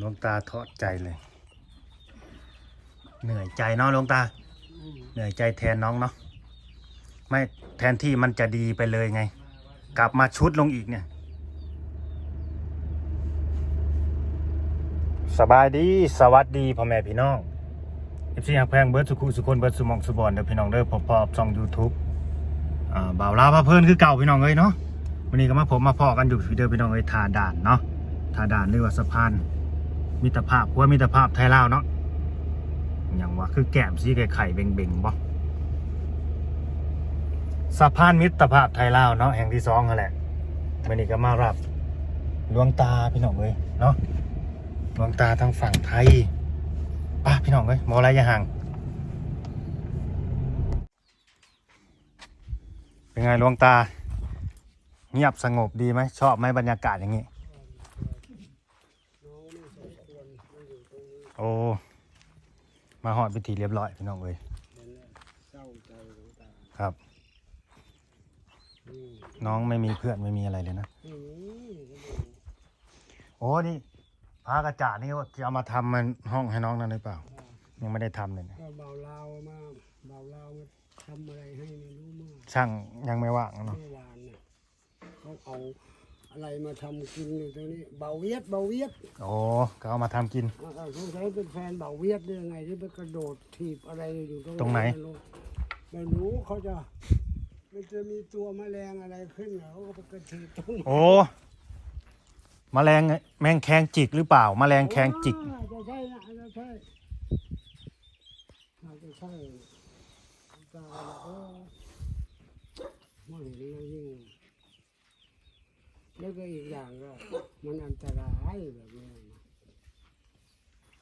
หลวงตาทอดใจเลย เหนื่อยใจเนาะหลวงตา เหนื่อยใจแทนน้องเนาะไม่แทนที่มันจะดีไปเลยไง กลับมาชุดลงอีกเนี่ย สบายดีสวัสดีพ่อแม่พี่น้องเอฟซีหักแพงเบิร์ดสุขุสุคนเบิร์ดสุมองสุบอนเด้อพี่น้องเด้อพบพอบช่องยูทูบอ่าบ่าวลาวพาเพลินคือเก่าพี่น้องเอ้ยเนาะวันนี้ก็มาผมมาพอกันอยู่พี่เด้อพี่น้องเอ้ยทาด่านเนาะทาด่านหรือว่าสะพาน มิตรภาพหัวมิตรภาพไทยลาวเนาะอย่างว่าคือแก้มสีไข่ไข่เบ่งเบ่งบ่สะพานมิตรภาพไทยลาวเนาะแห่งที่สองนั่นแหละวันนี้ก็มารับลวงตาพี่น้องเอ้ยเนาะดวงตาทางฝั่งไทยป้าพี่น้องเอ้ยมอไรอย่าห่างเป็นไงดวงตา เงียบสงบดีไหมชอบไหมบรรยากาศอย่างนี้ โอ้ มาหอดพิธีเรียบร้อยพี่น้องเอ้ยเศร้าใจหลวงตาครับนี่น้องไม่มีเพื่อนไม่มีอะไรเลยนะนี่นี่โอ้นี่พระกระจาดนี่จะเอามาทำมันห้องให้น้องนั่นหรือเปล่า ยังไม่ได้ทำเลยนะก็เบาลาวมาเบาลาวมาทำอะไรให้ไม่รู้มากช่างยังไม่ว่างเนาะเมื่อวานน่ะเขาเอาอะไรมาทำกินอยู่ตรงนี้ เบาเวียดเบาเวียดโอ้ก็เอามาทำกินอ่า สงสัยเป็นแฟนเบาเวียดได้ยังไงที่ไปกระโดดถีบอะไรอยู่ตรงตรงไหนไม่รู้เขาจะมันจะมีตัวแมลงอะไรขึ้นเหรอเขาก็ไปกระถีบตรงนั้นโอ้มแมลงแมงแคงจิกหรือเปล่า แมลงแคงจิกอาจจะใช่นะอาจจะใช่อาจจะใช่ตาเออไม่เห็นแล้วยิ่งแล้วก็อีกอย่างก็มันอันตรายแบบนี้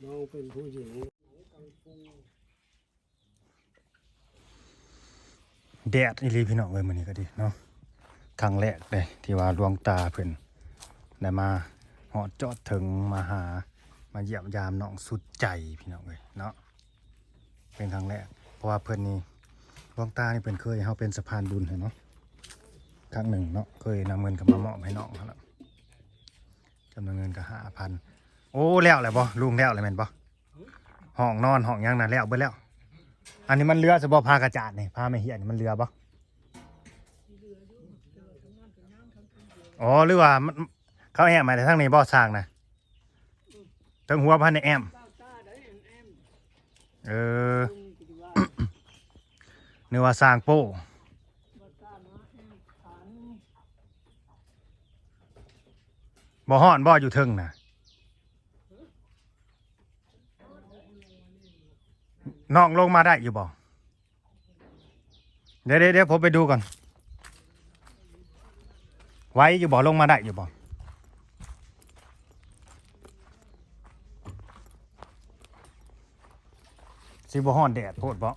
น้องเป็นผู้หญิงแดดอีหลีพี่น้องเอ้ยมือนี้ก็ดีเนาะครั้งแรกเลยที่ว่าดวงตาเพิ่อนได้มาหอดจอดถึงมาหามาเยี่ยมยามน้องสุดใจพี่น้องเอ้ยเนาะเป็นครั้งแรก เพราะว่าเพิ่อนนี่ดวงตานี่เพิ่นเคยเฮาเป็นสะพานบุญให้เนาะครั้งหนึ่งเนาะเคยนำเงินกับมาเหมอบให้น้องเขาแล้วจำนวนเงินก็5,000โอ้แล้วแหละบ่ลุงแล้วเลยแม่นบ่ห้องนอนห้องยังน่ะแล้วเบิดแล้ว อันนี้มันเรือจะบ่พากระจาดนี่พาไม่เหียนมันเรือบ่อ๋อหรือว่ามันเขาแอบมาแต่ทางนี้บ่สร้างนะทั้งหัวพันในแอมเออนึกว่าสร้างโป้บ่ฮ้อนบ่อยู่ทึงน่ะ น้องลงมาได้อยู่บ่เดี๋ยวเดี๋ยวผมไปดูก่อน ไว้อยู่บ่ลงมาได้อยู่บ่สิบ่ฮ้อนแดดโพดบ่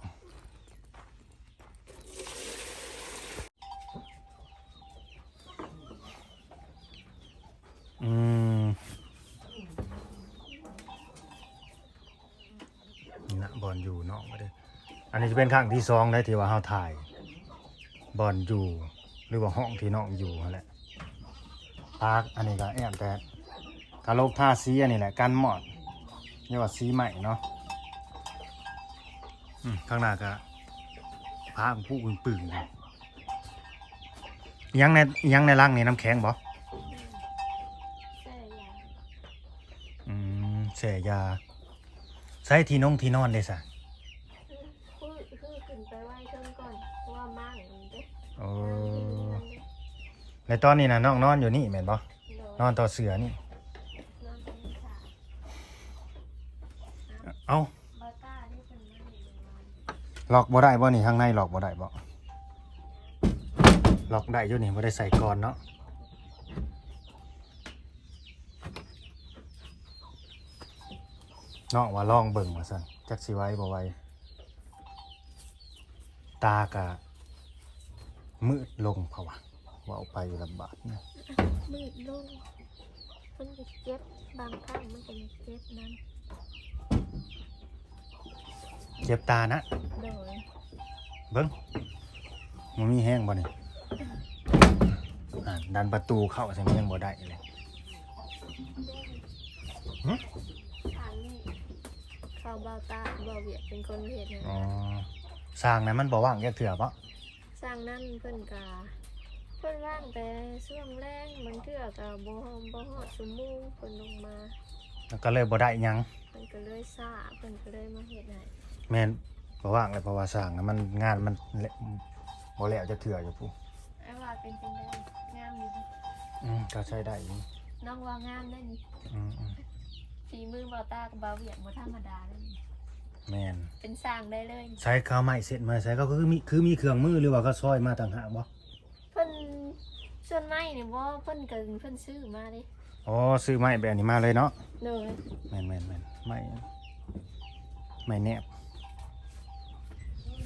อืมนี่นะ บอลอยู่เนาะมาเด้ออันนี้จะเป็นครั้งที่สองได้ที่ว่าเฮาถ่ายบอลอยู่ หรือว่าห้องที่น้องอยู่นั่นแหละปาร์คอันนี้ก็แอบแต่กะโลกท่าสีอันนี้แหละกันหมอดเรียกว่าสีใหม่เนาะอืมข้างหน้าก็พาผู้ปึงปึงๆเลยอิหยังในอิหยังในร่างนี่น้ำแข็งบ่ใช่ยาอืมเสียยา ใช้ที่นงที่นอนเลยสะคือคือขึ้นไปไหว้เชิงก่อนเพราะว่ามั่งมันเด้โอ้มันเด้ในตอนนี้นะน้องนอนอยู่นี่แม่นบ่โดนอนต่อเสือนี่ นอนตรงนี้ค่ะเอ้าบาต้าที่เป็นนั่งอยู่ในวันล็อกบ่ได้บ่นี่ข้างในล็อกบ่ได้บ่ล็อกได้อยู่นี่บ่ได้ใส่ก่อนเนาะ น้องว่าลองเบิ่งว่าซั่นจักสิไว้บ่ไว้ตากะมืดลงเพราะว่าว่าเอาไปลำบากนะมืดลงมันจะเจ็บบางครั้งมันก็จะเจ็บนั้นเจ็บตานะโดยเบิ้งมันมีแห้งบ่นี่อ่าดันประตูเข้าใช่ไหมยังบ่ได้เลยทางนี้ เขาเบาตาเบาเวียดเป็นคนเห็ดนะอ๋อสร้างนั้นมันบ่ว่างแค่เถื่อปะสร้างนั่นเพิ่นกาเพิ่นว่างแต่ช่วงแรงบางเทื่อก็บ่ฮอมบ่ฮอดชั่วโมงเพิ่นลงมาแล้วก็เลยบ่ได้หยังเพิ่นก็เลยซ่าเพิ่นก็เลยมาเฮ็ดให้แม่นบ่ว่างเลยเพราะว่าสร้างนั้นมันงานมันเละบ่แล้วจะเถื่ออยู่ผู้ไอ้ว่าเป็นจังได๋งามอยู่ดิอืมก็ใช้ได้อยู่น้องว่างามได้นี่อืมอืม ฝีมือเบาตากับเบาเวียดบ่ธรรมดาเลยนี่แม่นเป็นสร้างได้เลยใช้ข้าวไม้เสร็จมาใช้ก็คือมีคือมีเครื่องมือหรือว่าก็ซอยมาต่างหากบ่เพิ่นส่วนไม้นี่บ่เพิ่นก็เพิ่นซื้อมาเด้อ๋อซื้อไม้แบบนี้มาเลยเนาะเด้อแม่นแม่นแม่นไม้ไม้แนบ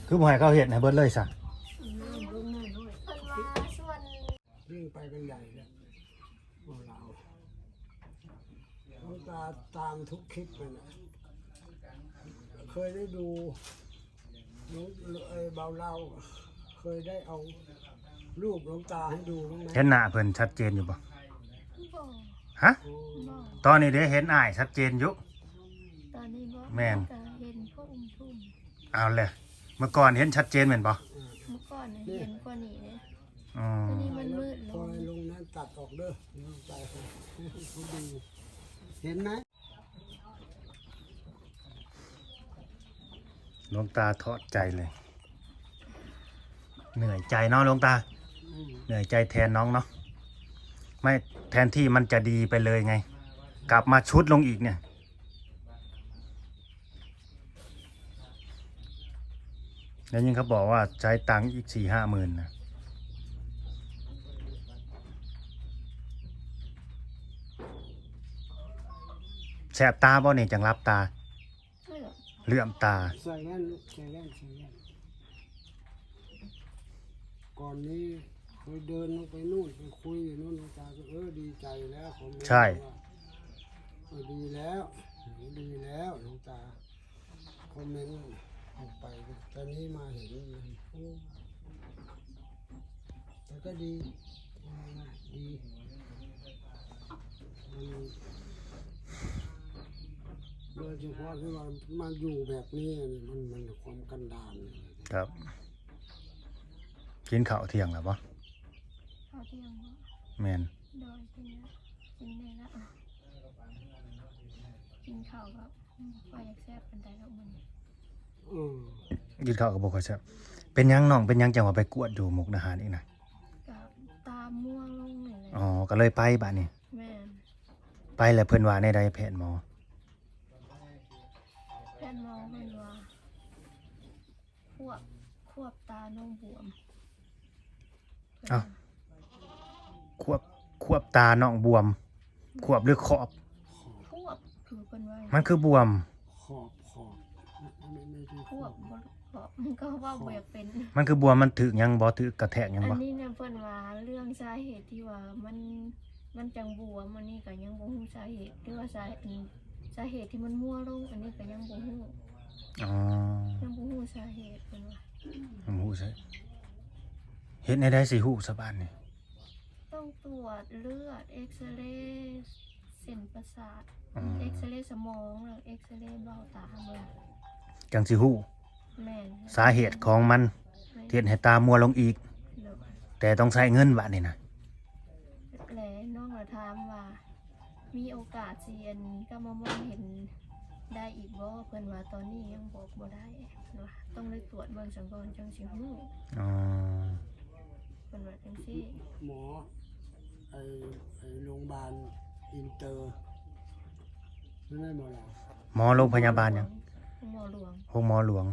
คือบ่ให้เขาเฮ็ดให้เบิดเลยซะเพิ่นว่าส่วนยิ่งไปกันใหญ่แล้วพวกเราหลวงตาตามทุกคลิปเลยนะเคยได้ดูหลวงเอ่อเบาเล่าเคยได้เอารูปหลวงตาให้ดูบ้างไหมเห็นหน้าเพิ่นชัดเจนอยู่บ่บ่ฮะโอ้บ่ตอนนี้เด้เห็นอ้ายชัดเจนอยู่ ตอนนี้บ่แม่น ก็เห็นพวกอุ้มทุ่มเอาเลยเมื่อก่อนเห็นชัดเจนเหมือนบ่เมื่อก่อนเนี่ยเห็นกว่านี้เนี่ยอ๋อตอนนี้มันมืดลพองลงนั้นตัดออกเด้อหลวงตาเขาเขาดู เห็นไหมหลวงตาทอดใจเลย เหนื่อยใจเนาะหลวงตาอืมเหนื่อยใจแทนน้องเนาะไม่แทนที่มันจะดีไปเลยไง กลับมาชุดลงอีกเนี่ย แล้วยิ่งเขาบอกว่าใช้ตังค์อีกสี่ห้าหมื่นนะ แสบตาบ่เนี่ยจังรับตาเลือกเหลื่อมตาใส่แว่นลูกใส่แว่นใส่แว่นก่อนนี้เคยเดินลงไปนู่นไปคุยอยู่นู่นหลวงตาก็เออดีใจแล้วผมใช่ เออดีแล้วดีแล้วหลวงตาคอมเมนต์ออกไปตอนนี้มาเห็นมันโอ้แต่ก็ดีดีมัน โดยเฉพาะที่ว่ามาอยู่แบบนี้นี่มันมันความกันดารนี่ครับ กินข้าวเที่ยงแล้วปะข้าวเที่ยงบ่แมนโดยกินนะกินได้ละกินข้าวก็ว่าอยากแซ่บเป็นไดแล้วมันอืมกินข้าวกับบุคคลครับเป็นหยังน้องเป็นหยังจังหว่าไปกวดอยู่มุกดาหารอีกนะกับตาม่วงลงนี่แหละอ๋อก็เลยไปบ้านนี้แม่นไปแล้วเพิ่นว่าในใดแผนหมอ ควบตาน้องบวมอ้าวควบควบตาน้องบวม ควบหรือขอบ ควบคือเพิ่นว่ามันคือบวม ขอบขอบไม่ไม่ใช่ควบบ่ควบมันก็ว่าบ่อยากเป็น มันคือบวมมันถึกหยังบ่ถึกกระแทกหยังอันบ่นี้เนี่ยเพิ่นว่าเรื่องสาเหตุที่ว่ามันมันจังบวมอันนี้ก็ยังบ่ฮู้สาเหตุหรือว่าสาอืมสาเหตุที่มันมั่วลงอันนี้ก็ยังบ่ฮู้อ๋อ ยังบ่ฮู้สาเหตุเพิ่นว่า ผมฮู้ใช่เฮ็ดในใดสิฮู้ซะบ้านนี่ต้องตรวจเลือดเอ็กซเรย์เส้นประสาทอ๋อเอ็กซเรย์สมองแล้วเอ็กซเรย์เบ้าตาเบิ่งจังสิฮู้แม่นสาเหตุของมันที่เฮ็ดให้ตามัวลงอีกเด้อแต่ต้องใช้เงินบาดนี่นะและน้องก็ถามว่า มีโอกาสสิอันก็มามองเห็น ได้อีกบ่เพิ่นว่าตอนนี้ยังบอกบ่ได้เนาะต้องได้ตรวจเบิ่งสังก่อนจังสิฮู้อ๋อเพิ่นว่าจังซี่หมอไอไอโรงพยาบาลอินเตอร์ไม่ได้หมอหรอหมอโรงพยาบาลหยังหมอหลวงโรงหมอหลวง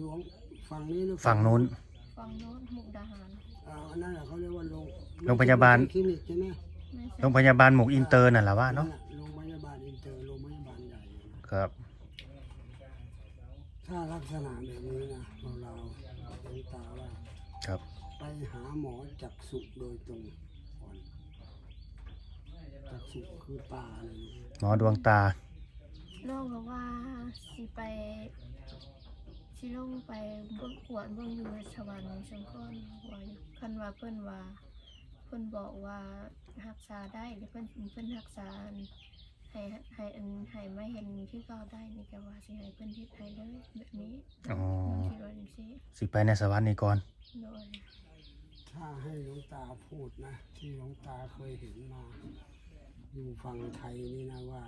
หลวงฝั่งนี้หรือฝั่งนู้น ฟังโน้นมุกดาหารอ่าอันนั้นน่ะเขาเรียกว่าโรงโรงพยาบาล คลินิกใช่ไหมไม่ใช่โรงพยาบาลหมู่อินเตอร์นั่นแหละว่าเนาะแหล ครับ ถ้าลักษณะแบบนี้นะเราเราหลวงตาว่าครับ ไปหาหมอจักษุโดยตรงก่อนจักษุคือตาเลยลูกหมอดวงตา น้องก็ว่าสิไปสิลงไปเบิ่งกวดเบิ่งอยู่สวรรค์จังก่อนว่าอยู่คันว่าเพิ่นว่า เพิ่นบอกว่ารักษาได้หรือเพิ่นเพิ่นรักษา ให้ให้อันให้มาเห็นที่เก่าได้นี่ก็ว่าสิให้เพิ่นเฮ็ดให้เลยแบบนี้อ๋อน้องคิดว่าจังซี่สิไปในสวรรค์นี่ก่อนโดยถ้าให้หลวงตาพูดนะ ที่หลวงตาเคยเห็นมา อยู่ฝั่งไทยนี่นะว่า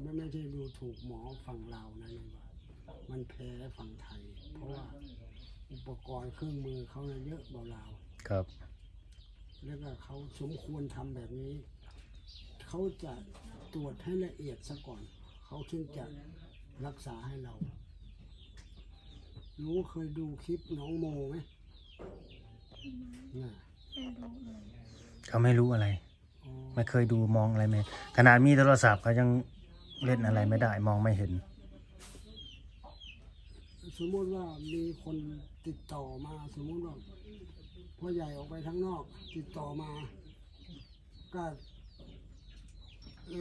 ไม่ไม่ใช่ดูถูกหมอฝั่งเราวนะนี่ว่ามันแพ้ฝั่งไทย เพราะว่าอุปกรณ์เครื่องมือเขาเนี่ยเยอะกว่าเราครับ แล้วก็เขาสมควรทำแบบนี้ เขาจะตรวจให้ละเอียดซะก่อน เขาถึงจะรักษาให้เรารู้เคยดูคลิปน้องโมไหมน่ะไม่รู้เลยเขาไม่รู้อะไร อ๋อไม่เคยดูมองอะไรไหมขนาดมีโทรศัพท์เขายังเล่นอะไรไม่ได้มองไม่เห็น สมมติว่ามีคนติดต่อมา สมมติว่าพ่อใหญ่ออกไปข้างนอก ติดต่อมา ก็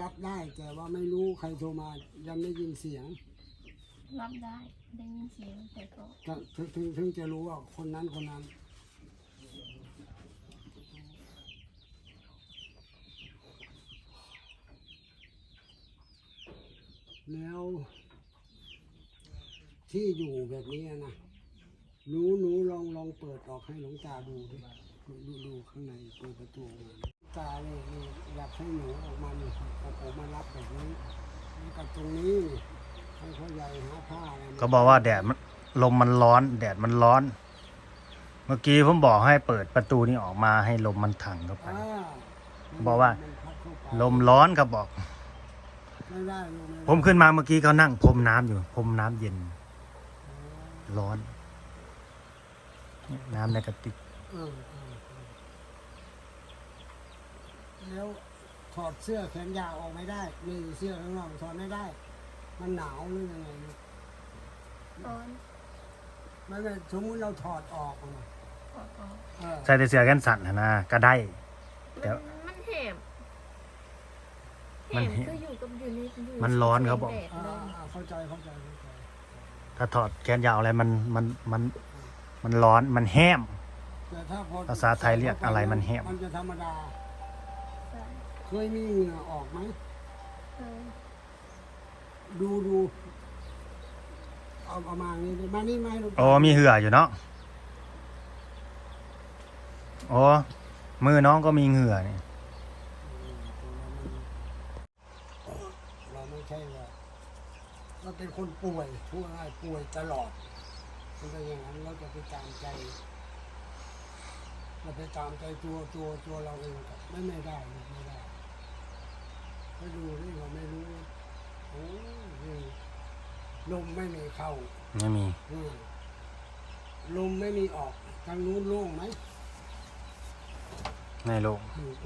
รับได้ แต่ว่าไม่รู้ใครโทรมายังได้ยินเสียงรับได้ได้ยินเสียงแต่ก็ก็ถึงถึงถึงจะรู้ว่าคนนั้นคนนั้น แล้ว ที่อยู่แบบนี้นะหนูหนูลองลองเปิดออกให้หลวงตาดูดิดูดูดูข้างในเปิดประตูออกมา ตาเนี่ยนี่อยากให้หนูออกมาเนี่ยออกออกมารับแบบนี้แล้วกับตรงนี้นี่ให้พ่อใหญ่หาผ้าอะไรมาก็บอกว่าแดดมันลมมันร้อน แดดมันร้อน เมื่อกี้ผมบอกให้เปิดประตูนี้ออกมาให้ลมมันถังเข้าไป อ่าบอกว่านพัดเข้าไปลมร้อนครับบอก ไม่ได้ลมไได้ผมขึ้นมาเมื่อกี้เขานั่งพรมน้ำอยู่พรมน้ำเย็น ร้อนเนี่ยน้ำในกระติก เออเออเออ แล้วถอดเสื้อแขนยาวออกไม่ได้มีเสื้อข้างนอกถอดไม่ได้ มันหนาวหรือยังไงลูกตอนไม่ไม่สมมุติเราถอดออกอะออกออกเออใส่แต่เสื้อแขนสั้นน่ะนะก็ได้ เดี๋ยวมันมันแหมมันแหแหมมคืออยู่กับอยู่ในอยู่มันร้อนครับผม แดดอ่าเลยอ่าเข้าใจเข้าใจเข้าใจถ้าถอดแขนยาวอะไรมันมันมันมันร้อนมันแห้ม แต่ถ้าพอภาษาไทยเรียกอะไรมันแห้งมันจะธรรมดาใช่ เคยมีเหงื่อออกไหมเคยดูดูเอาเอามาอย่างนี้ดิมานี่มาให้ลูกโอ้มีเหืออยู่เนาะโอ้มือน้องก็มีเหงื่อนี่เราไม่ใช่ว่าเราเป็นคนป่วยทั่วง่ายป่วยตลอดมันเป็นอย่างนั้นเราจะไปตามใจเราไปตามใจตัวตัวตัวเราเองกับไม่ไม่ได้ไม่ได้ ไปดูนี่เราไม่รู้โอ้ยลมไม่มีเข้าไม่มีอืมลมไม่มีออกทางนู้นโล่งไหมในโลกโอ้โห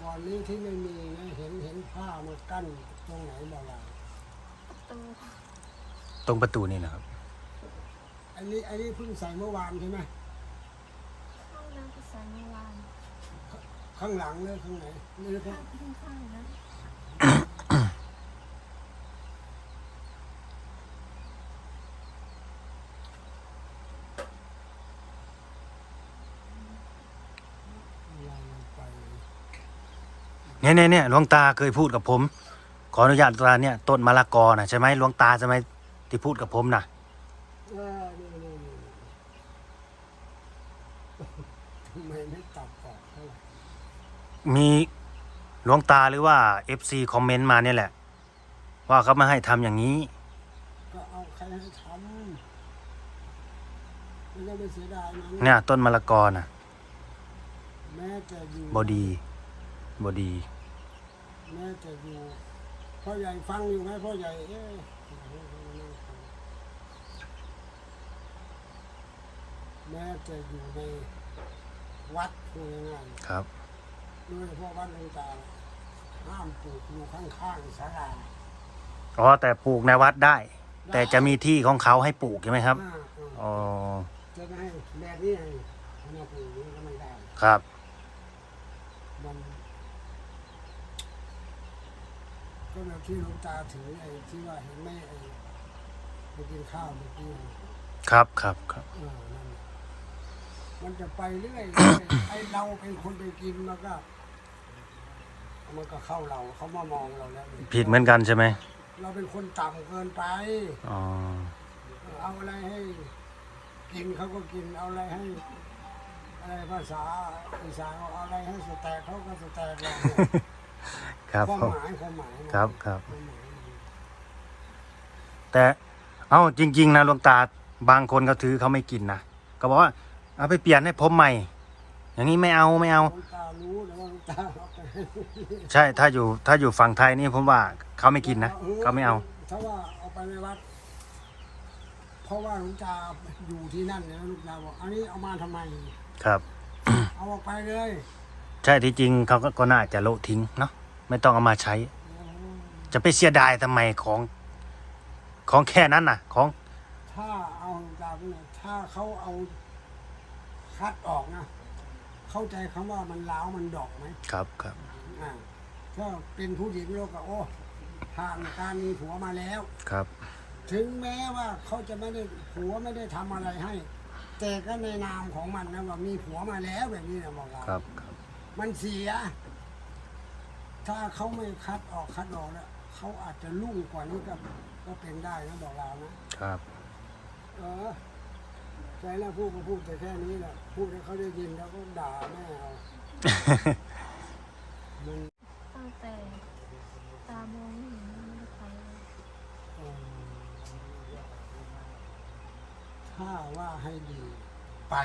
ก่อนนี้ที่ไม่มีนะเห็นเห็นผ้ามากั้นตรงไหนบ่ล่ะตู้ตรงประตูนี่นะครับ อันนี้อันนี้เพิ่งใส่เมื่อวานใช่ไหม ห้องน้ำก็ใส่เมื่อวาน ข้างหลังเลยข้างไหนนี่ข้างข้างข้างนะเราไปเนี่ยเนี่ยเนี่ยหลวงตาเคยพูดกับผม ขออนุญาตตาเนี่ยต้นมะละกอนะใช่ไหมหลวงตาใช่ไหมที่พูดกับผมนะเออนี่นี่นี่ทำไมไม่ตัดออกเท่าไหร่ มีหลวงตาหรือว่า FC คอมเมนต์มาเนี่ยแหละ ว่าเขาไม่ให้ทำอย่างนี้ ก็เอาใครให้ทำไม่ได้ไปเสียดายนะเนี่ย ต้นมะละกอนะแม้จะอยู่บอดีบอดี แม้จะอยู่พ่อใหญ่ฟังอยู่ไหมพ่อใหญ่เอ๊ะแม้จะอยู่ในวัดพูดง่ายครับๆ โดยเฉพาะวัดหลวงตาห้ามปลูกอยู่ข้างๆศาลาอ๋อแต่ปลูกในวัดได้ แต่จะมีที่ของเขาให้ปลูกใช่ไหมครับอ่าอ่าอ๋อจะไม่ให้แบบนี้ให้มาปลูกอย่างนี้ก็ไม่ได้ครับมันก็แบบที่หลวงตาถือไอ้ที่ว่าเห็นไหมไอ้ไปกินข้าวเมื่อกี้ครับครับครับเออนั่นน่ะมันจะไปเรื่อยๆไอ้เราเป็นคนไปกินมันก็ มันก็เข้าเราเขามามองเราแล้วผิดเหมือนกันใช่ไหมเราเป็นคนต่ำเกินไป อ๋อ เอาอะไรให้กินเขาก็กินเอาอะไรให้อะไรภาษาอีสานเอาอะไรให้สแตกเขาก็สแตกเราเนี่ยครับความผมหมายความหมายครับครับความหมายแต่เอ้าจริง ๆนะหลวงตาบางคนเขาถือเขาไม่กินนะก็บอกว่าเอาไปเปลี่ยนให้ผมใหม่ อย่างนี้ไม่เอาไม่เอาหลวงตารู้นะว่าหลวงตาเอาไป ให้ใช่ถ้าอยู่ถ้าอยู่ฝั่งไทยนี่ผมว่าเขาไม่กินนะเขาไม่เอา ถ้าว่าเอาไปในวัด เพราะว่าหลวงตาอยู่ที่นั่นเนี่ยลูกตาบอกอันนี้เอามาทำไม ครับ เอาออกไปเลย ใช่ที่จริงเขาก็ก็น่าจะโละทิ้งเนาะไม่ต้องเอามาใช้ จะไปเสียดายทำไมของของแค่นั้นน่ะ ของ ถ้าเอาหลวงตาไปเนี่ยถ้าเขาเอาคัดออกนะเข้าใจคำว่ามันล้าวมันดอกไหมครับครับ อ่าถ้าเป็นผู้หญิงโลกก็โอ้ผ่านการมีผัวมาแล้ว ครับ ถึงแม้ว่าเขาจะไม่ได้ผัวไม่ได้ทำอะไรให้ แต่ก็ในนามของมันนะว่ามีผัวมาแล้วแบบนี้นะบอกเรา ครับครับ มันเสีย ถ้าเขาไม่คัดออกคัดออกแล้วเขาอาจจะลุ่งกว่านี้ก็ก็เป็นได้นะบอกเรานะ ครับ เออใจแล้วพูดก็พูดแต่แค่นี้แหละ พูดให้เขาได้ยินแล้วก็ด่าแม่เอามัน ตั้งแต่ตามองไม่เห็นไม่ได้ไปเลยถ้าว่าให้ดีไป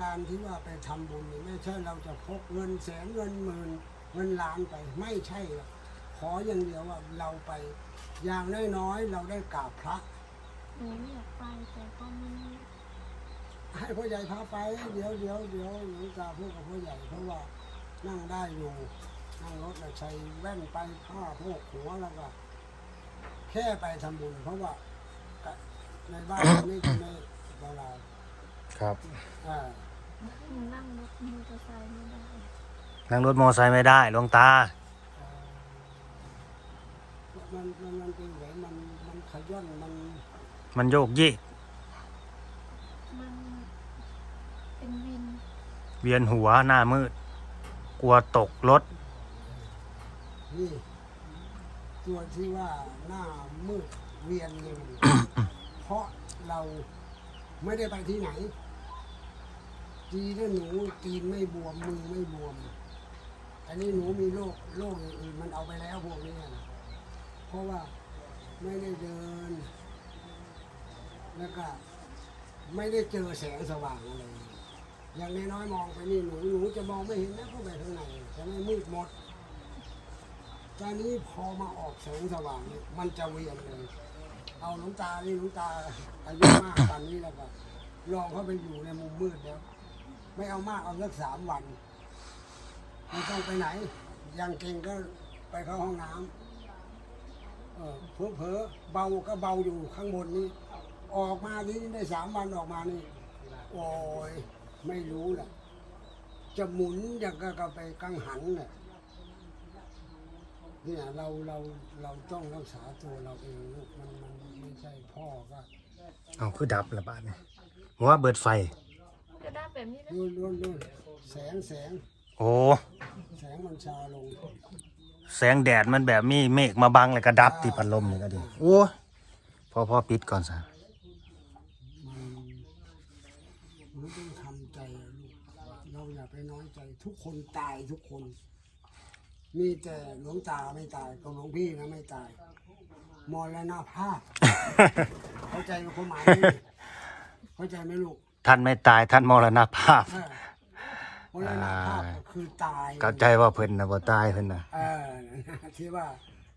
การที่ว่าไปทำบุญนี่ไม่ใช่เราจะพกเงินแสนเงินหมื่นเงินล้านไป ไม่ใช่หรอกขออย่างเดียวว่าเราไป อย่างน้อยๆเราได้กราบพระ หนูอยากไปแต่ก็ไม่ให้พ่อใหญ่พาไป เดี๋ยวเดี๋ยวเดี๋ยวหลวงตาพูดกับพ่อใหญ่เพราะว่า นั่งได้อยู่ นั่งรถแล้วใช้แว่นไปผ้าโพกหัวแล้วก็แค่ไปทำบุญ เพราะว่าในบ้านนี่จะไม่เบาเราครับอ่านั่งรถมอเตอร์ไซค์ไม่ได้นั่งรถมอไซค์ไม่ได้หลวงตา มันมันมันเป็นไหนมันมันขย้อนมัน มันโยกเยกมันเป็นวิน เวียนหัวหน้ามืด กลัวตกรถ นี่ตัวที่ว่าหน้ามืดเวียนเลยเพราะเราไม่ได้ไปที่ไหนดีนะหนูตีนไม่บวมมือไม่บวม อันนี้หนูมีโรคโรคอย่างอื่นมันเอาไปแล้วพวกนี้นะเพราะว่าไม่ได้เดิน แล้วก็ ไม่ได้เจอแสงสว่างอะไร อย่างน้อยๆมองไปนี่หนูหนูจะมองไม่เห็นนะเข้าไปข้างในจะไม่มืดหมดตอนนี้พอมาออกแสงสว่างเนี่ยมันจะเวียนเลย เอาหลวงตานี่หลวงตาอายุมากตอนนี้แล้วก็ลองเข้าไปอยู่ในมุมมืดแล้ว ไม่เอามากเอาสักสามวันไม่ต้องไปไหนยังเก่งก็ไปเข้าห้องน้ำเออเพอเพอๆเบาก็เบาอยู่ข้างบนนี้ ออกมานี้ได้สามวันออกมานี่ โอ้ย ไม่รู้แหละจะหมุนอย่างก็ก็ไปกังหันแหละเนี่ยเราเราเราต้องรักษาตัวเราเองลูกมันมันไม่ใช่พ่อก็เอาคือดับละบาดเนี่ยผมว่าเบิดไฟก็ได้แบบนี้นะรุ่นรุ่นรุ่นแสงแสงโอ้แสงมันชาลง แสงแดดมันแบบมีเมฆมาบังเลยก็ดับที่พัดลมนี่ก็ดีโอ้ยพอพอปิดก่อนซะมัน ทุกคนตายทุกคน มีแต่หลวงตาไม่ตายกับหลวงพี่นะไม่ตายมรณภาพ เข้าใจความหมายไหมเข้าใจไหมลูกท่านไม่ตายท่านมรณภาพ เออมรณภาพก็คือตาย เข้าใจว่าเพิ่นนะบ่ตายเพิ่นนะเออที่ว่า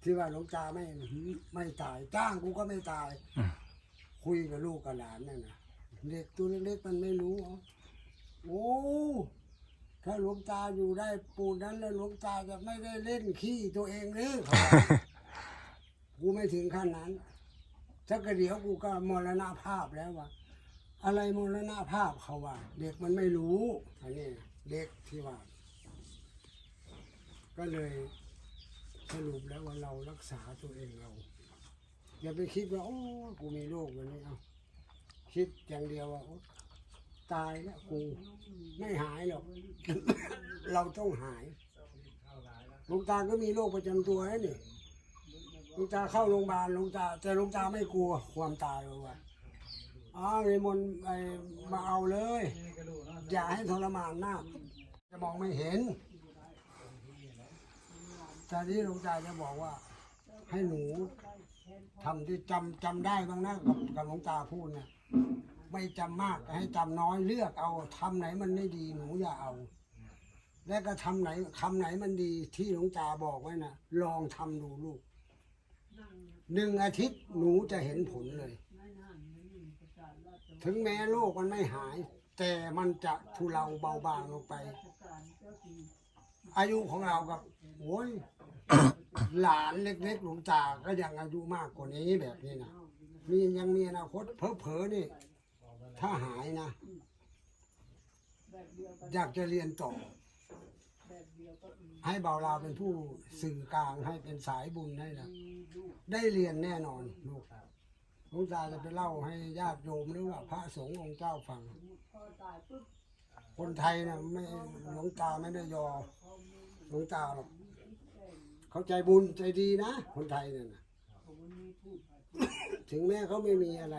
ที่ว่าหลวงตาไม่ไม่ตาย จ้างกูก็ไม่ตายคุยกับลูกกับหลานนั่นนะเด็กตัวเล็กๆมันไม่รู้เหรอโอ้ ถ้าหลวงตาอยู่ได้ปูนนั้นแล้วหลวงตาจะไม่ได้เล่นขี้ตัวเองหรือเขาว่ากูไม่ถึงขั้นนั้นถ้ากระเดี๋ยวกูก็มรณภาพแล้วว่าอะไรมรณภาพเขาว่า เด็กมันไม่รู้อันนี้เด็กที่ว่า ก็เลยสรุปแล้วว่าเรารักษาตัวเองเรา อย่าไปคิดว่าโอ้กูมีโรควันนี้เอาคิดอย่างเดียวว่าโอ้ ตายแล้วกูไม่หายหรอก เราต้องหายลวงตาก็มีโรคประจำตัวแล้วนี่ลวงตาเข้าโรงพยาบาลลวงตา แต่ลวงตาไม่กลัวความตายหรอกว่าอ๋อนิมนต์ไปมาเอาเลย อย่าให้ทรมานมาจะมองไม่เห็นแต่ที่ลวงตาจะบอกว่า ให้หนูทำที่จำจำได้บ้างนะกับกับหลวงตาพูดนะ ไม่จำมากให้จำน้อยเลือกเอาทำไหนมันไม่ดีหนูอย่าเอา และก็ทำไหนคำไหนมันดีที่หลวงตาบอกไว้นะลองทำดูลูกหนึ่งอาทิตย์หนูจะเห็นผลเลย ถึงแม้โรคมันไม่หาย แต่มันจะทุเลาเบาบางลงไป อายุของเรากับโอ้ยหลานเล็กๆหลวงตาก็ยังอายุมากกว่านี้แบบนี้นะมียังมีอนาคตเผลอๆนี่ ถ้าหายนะอยากจะเรียนต่อให้เบาลาเป็นผู้สื่อกลางให้เป็นสายบุญให้นะได้เรียนแน่นอนลูกหลวงตาจะไปเล่าให้ญาติโยมหรือว่าพระสงฆ์องค์เจ้าฟังคนไทยนะไม่หลวงตาไม่ได้ยอหลวงตาหรอกเขาใจบุญใจดีนะ คนไทยเนี่ยนะถึงแม้เขาไม่มีอะไร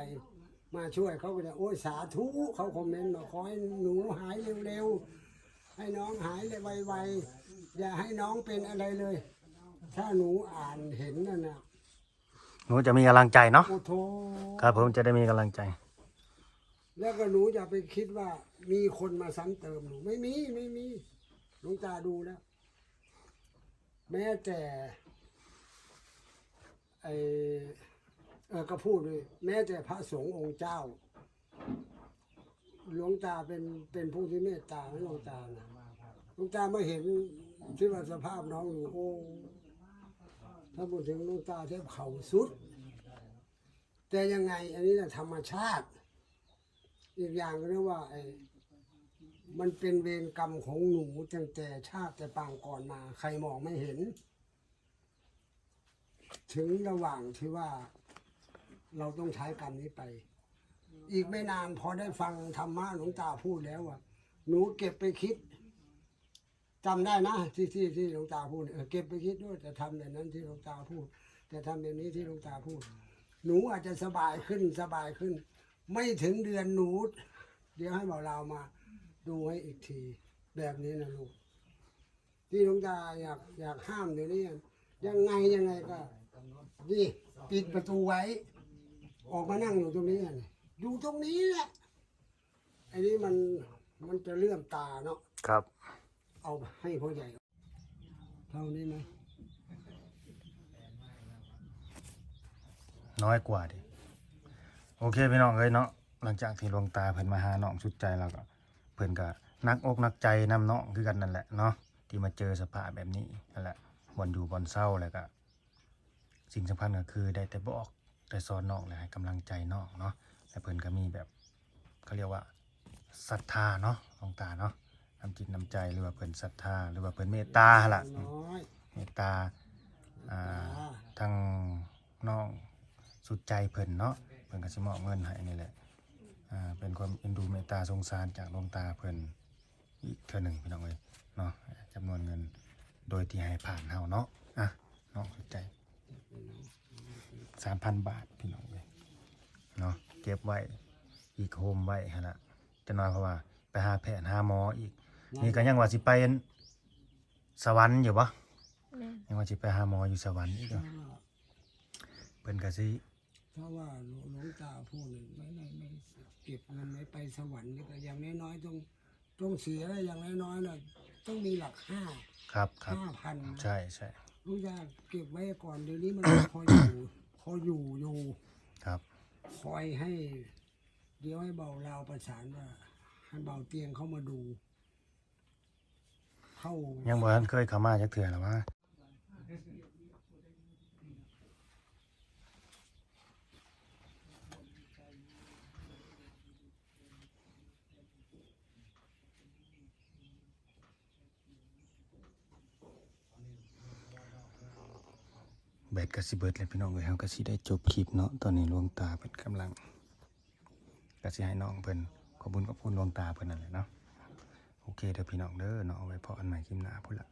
มาช่วยเขาก็จะโอ้ยสาธุเขาคอมเมนต์มาขอให้หนูหายเร็วๆให้น้องหายเลยไวๆอย่าให้น้องเป็นอะไรเลย ถ้าหนูอ่านเห็นนั่นนะหนูจะมีกำลังใจเนาะโอ้โถครับผมจะได้มีกำลังใจ แล้วก็หนูอย่าไปคิดว่ามีคนมาซ้ำเติมหนูไม่มีไม่มีหลวงตาดูแล้ว แม้แต่ไอเออ ก็พูดเลยแม้แต่พระสงฆ์องค์เจ้า หลวงตาเป็นเป็นผู้ที่เมตตาให้หลวงตานะหลวงตาไม่เห็นที่ว่าสภาพน้องอยู่โอ้ถ้าพูดถึงหลวงตาแทบเข่าสุด แต่ยังไง อันนี้นะธรรมชาติ อีกอย่างก็เรียกว่าไอ้มันเป็นเวรกรรมของหนูตั้งแต่ชาติแต่ปางก่อนมา ใครมองไม่เห็น ถึงระหว่างที่ว่า เราต้องใช้กรรมนี้ไป อีกไม่นานพอได้ฟังธรรมะหลวงตาพูดแล้วว่าหนูเก็บไปคิดจำได้นะที่ที่ที่หลวงตาพูดเออเก็บไปคิดด้วยแต่ทำแบบนั้นที่หลวงตาพูด แต่ทำแบบนี้ที่หลวงตาพูด หนูอาจจะสบายขึ้นสบายขึ้น ไม่ถึงเดือนหนู เดี๋ยวให้เบาเรามา ดูให้อีกที แบบนี้นะลูกที่หลวงตาอยากอยากห้ามเดี๋ยวนี้ยังไงยังไงก็นี่ปิดประตูไว้ ออกมานั่งอยู่ตรงนี้อะนี่อยู่ตรงนี้แหละอันนี้มันมันจะเลื่อมตาเนาะครับ เอาให้พ่อใหญ่เท่านี้ไหมน้อยกว่าดิโอเคพี่น้องเอ้ยเนาะหลังจากที่หลวงตาเพิ่นมาหาน้องสุดใจแล้วก็เพิ่นก็นักอกนักใจนำน้องคือกันนั่นแหละเนาะที่มาเจอสภาพแบบนี้นั่นแหละบนอยู่บนเศร้าแล้วก็สิ่งสำคัญก็คือได้แต่บอก แต่สอนน้องและให้กำลังใจน้องเนาะและเพิ่นก็มีแบบเขาเรียกว่าศรัทธาเนาะหลวงตาเนาะน้ำจิตน้ำใจหรือว่าเพิ่นศรัทธาหรือว่าเพิ่นเมตตาหั่นล่ะน้อยเมตตาอ่าทางน้องสุดใจเพิ่นเนาะเพิ่นก็สิมอบเงินให้นี่แหละอ่าเป็นความเอ็นดูเมตตาสงสารจากหลวงตาเพิ่นอีกเทื่อหนึ่งพี่น้องเอ้ยเนาะจำนวนเงินโดยที่ให้ผ่านเฮาเนาะอะน้องสุดใจ 3,000บาทพี่น้องเอ้ยเนาะเก็บไว้อีกโฮมไว้หั่นน่ะจะน้อยเพราะว่า ไปหาแพทย์หาหมออีก นี่ก็ยังว่าสิไปสวรรค์อยู่บ่แม่นยังว่าสิไปหาหมออยู่สวรรค์อีกเหรอเพิ่นก็สิถ้าว่าหลวงหลวงตาพูดเนี่ยไม่ไม่ไม่เก็บเงินไว้ไปสวรรค์นี่ก็อย่างน้อยๆต้องต้องเสียอย่างน้อยๆน่ะต้องมีหลักห้าครับครับห้าพันใช่ใช่ลูกยาเก็บไว้ก่อนเดี๋ยวนี้มันพออยู่ พออยู่อยู่ครับ คอยให้ เดี๋ยวให้เบาเราวประสานว่าให้เบาเตียงเข้ามาดู เข้ายังบ่ทันเคยเข้ามาจักเทื่อแล้วว่า แบตกระสิเบิดเลยพี่น้องเอ้ยเฮาก็สิได้จบคลิปเนาะตอนนี้ลวงตาเป็นกำลังกระสิให้น้องเพิ่นขอบุญขอบคุณดวงตาเพิ่นนั่นแหละเนาะโอเคเด้อพี่น้องเด้อเนาะเอาไว้พออันใหม่คลิปหน้าพุ่นละ